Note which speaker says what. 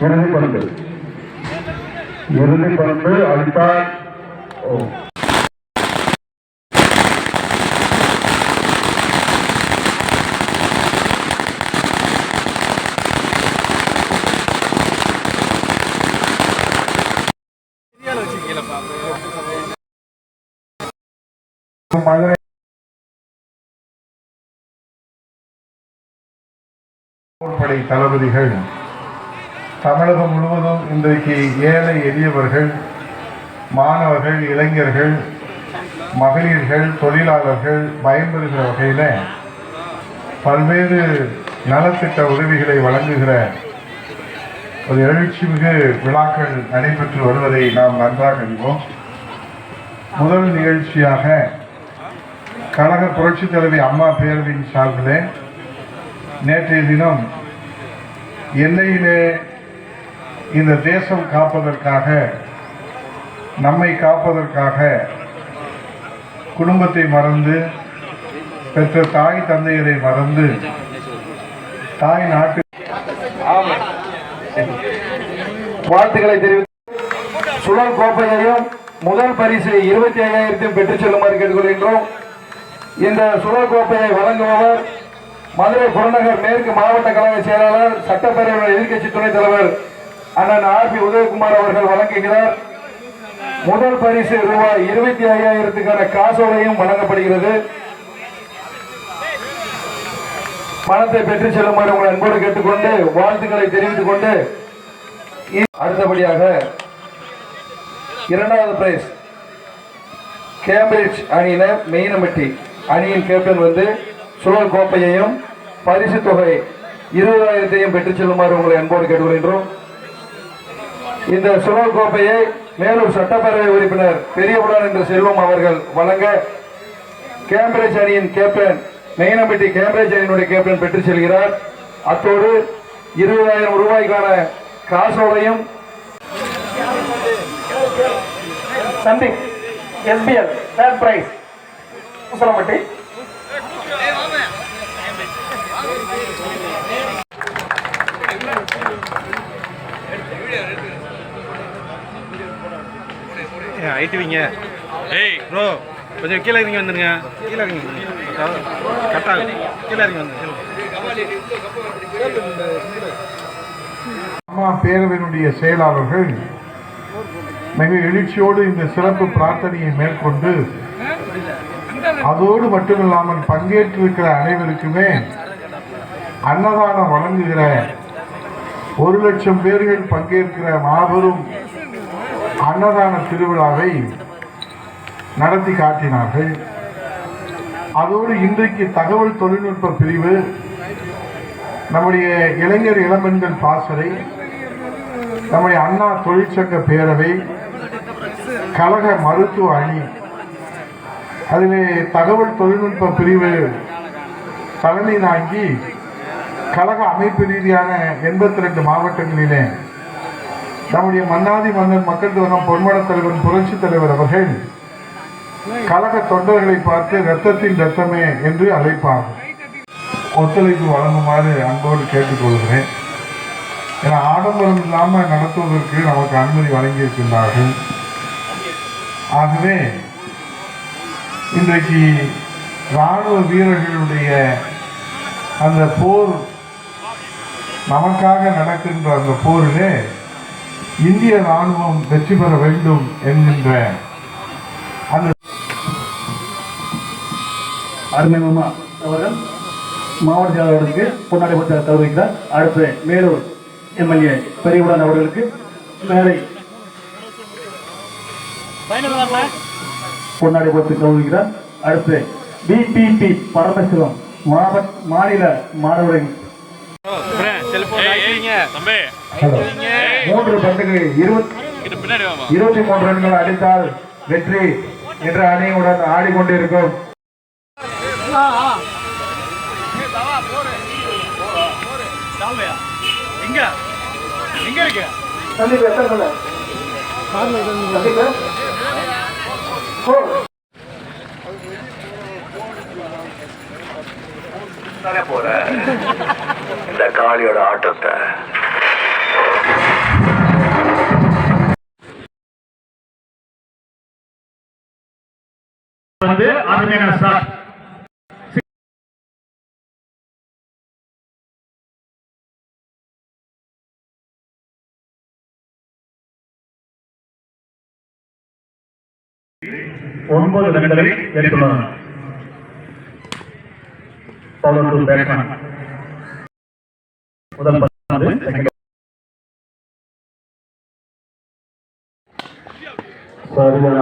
Speaker 1: இரண்டு பண்பு இரண்டு பண்பு அடித்தால் ஓ மதுரை படை தளபதிகள் தமிழகம் முழுவதும் இன்றைக்கு ஏழை எளியவர்கள் மாணவர்கள் இளைஞர்கள் மகளிர்கள் தொழிலாளர்கள் பயன்பெறுகிற வகையில் பல்வேறு நலத்திட்ட உதவிகளை வழங்குகிற ஒரு எழுச்சிமிகு விழாக்கள் நடைபெற்று வருவதை நாம் நன்றாக அறிவோம். முதல் நிகழ்ச்சியாக கழக புரட்சி தலைவி அம்மா பேரவையின் சார்பிலே நேற்றைய தினம் எல்லையிலே இந்த தேசம் காப்பதற்காக நம்மை காப்பதற்காக குடும்பத்தை மறந்து பெற்ற தாய் தந்தையரை மறந்து தாய் நாட்டு
Speaker 2: வாழ்த்துக்களை தெரிவித்து சுழல் கோப்பையையும் முதல் பரிசு இருபத்தி ஐயாயிரத்தையும் பெற்றுச் செல்லுமாறு கேட்டுக்கொள்கின்றோம். இந்த சுழல் கோப்பையை வழங்குபவர் மதுரை புறநகர் மேற்கு மாவட்ட கழக செயலாளர் சட்டப்பேரவை எதிர்கட்சி துணைத் தலைவர் அண்ணன் ஆர் பி உதயகுமார் அவர்கள் வழங்குகிறார். முதல் பரிசு ரூபாய் இருபத்தி ஐயாயிரத்துக்கான காசோலையும் வழங்கப்படுகிறது. பணத்தை பெற்றுச் செல்லுமாறு உங்களை அன்போடு கேட்டுக்கொண்டு வாழ்த்துக்களை தெரிவித்துக் கொண்டு அடுத்தபடியாக இரண்டாவது பிரைஸ் கேம்பிரிட்ஜ் அணியினர் மெயினமட்டி. அணியின் கேப்டன் வந்து சுழல் கோப்பையையும் பரிசு தொகை இருபதாயிரத்தையும் பெற்றுச் செல்லுமாறு உங்களை அன்போடு கேட்டுக்கொள்கின்றோம். இந்த சுழல் கோப்பையை மேலூர் சட்டப்பேரவை உறுப்பினர் பெரியவுடன் என்ற செல்வம் அவர்கள் வழங்க கேம்பிரிட்ஜ் அணியின் கேப்டன் மெயினம்பட்டி கேம்பிரிட்ஜ் அணியினுடைய கேப்டன் பெற்றுச் செல்கிறார். அத்தோடு இருபதாயிரம் ரூபாய்க்கான காசோடையும் Sandeep SPL third prize Usilampatti
Speaker 3: ஐட்டுவீங்க ஏய். ப்ரோ கொஞ்சம் கீழே இறங்கி வந்துருங்க. கீழே இறங்கி கரெக்டாக கீழே இறங்கி வந்துருங்க.
Speaker 1: அம்மா பேரவையினுடைய செயலாளர்கள் மிக எழுச்சியோடு இந்த சிறப்பு பிரார்த்தனையை மேற்கொண்டு அதோடு மட்டுமில்லாமல் பங்கேற்றிருக்கிற அனைவருக்குமே அன்னதானம் வழங்குகிற ஒரு லட்சம் பேர்கள் பங்கேற்கிற மாபெரும் அன்னதான திருவிழாவை நடத்தி காட்டினார்கள். அதோடு இன்றைக்கு தகவல் தொழில்நுட்ப பிரிவு நம்முடைய இளைஞர் இளம்பெண்கள் பாசறை நம்முடைய அண்ணா தொழிற்சங்க பேரவை கழக மருத்துவ அணி அதிலே தகவல் தொழில்நுட்ப பிரிவு தலைமை தாங்கி கழக அமைப்பு ரீதியான எண்பத்தி ரெண்டு மாவட்டங்களிலே நம்முடைய மன்னாதி மன்னன் மக்கள் துவனம் பொன்மன தலைவர் புரட்சி தலைவர் அவர்கள் கழக தொண்டர்களை பார்த்து ரத்தத்தின் ரத்தமே என்று அழைப்பார். ஒத்துழைப்பு வழங்குமாறு அன்போடு கேட்டுக்கொள்கிறேன் ஏன்னா ஆடம்பரம் இல்லாமல் நடத்துவதற்கு நமக்கு அனுமதி வழங்கியிருக்கின்றார்கள். ஆகவே இன்றைக்கு இராணுவ வீரர்களுடைய அந்த போர் நமக்காக நடக்கின்ற அந்த போரிலே இந்திய ராணுவம் வெற்றி பெற வேண்டும் என்கின்ற அந்த
Speaker 4: அருமைமாமா அவர்கள் மாவட்ட செயலாளருக்கு பொன்னாடை பத்திர தருவிக்கிறார் அடுத்து மேலூர் எம்எல்ஏ பெரியவுடன் அவர்களுக்கு மேலை பொன்னாடை பத்திர தருவிக்கிறார் அடுத்து பிபிபி பரமசிவம் மாவட்ட மாநில மாணவரின்
Speaker 3: செல்போன் ஐட்டுவீங்க தம்பி
Speaker 2: மூன்று பந்துகள் இருபத்தி மூன்று ரன்கள் அடித்தால் வெற்றி என்ற அணியுடன் ஆடிக்கொண்டிருக்கும்.
Speaker 3: எங்க?
Speaker 2: சந்தீப் எத்தனை சொல்ல சந்தீப் ஃபோர்
Speaker 5: போற? இந்த காளியோட ஆட்டத்தை.
Speaker 4: வந்து அருமையான சார்? ஒன்பது ரன்களை எடுத்துள்ளனர் முதல் பந்து சரியான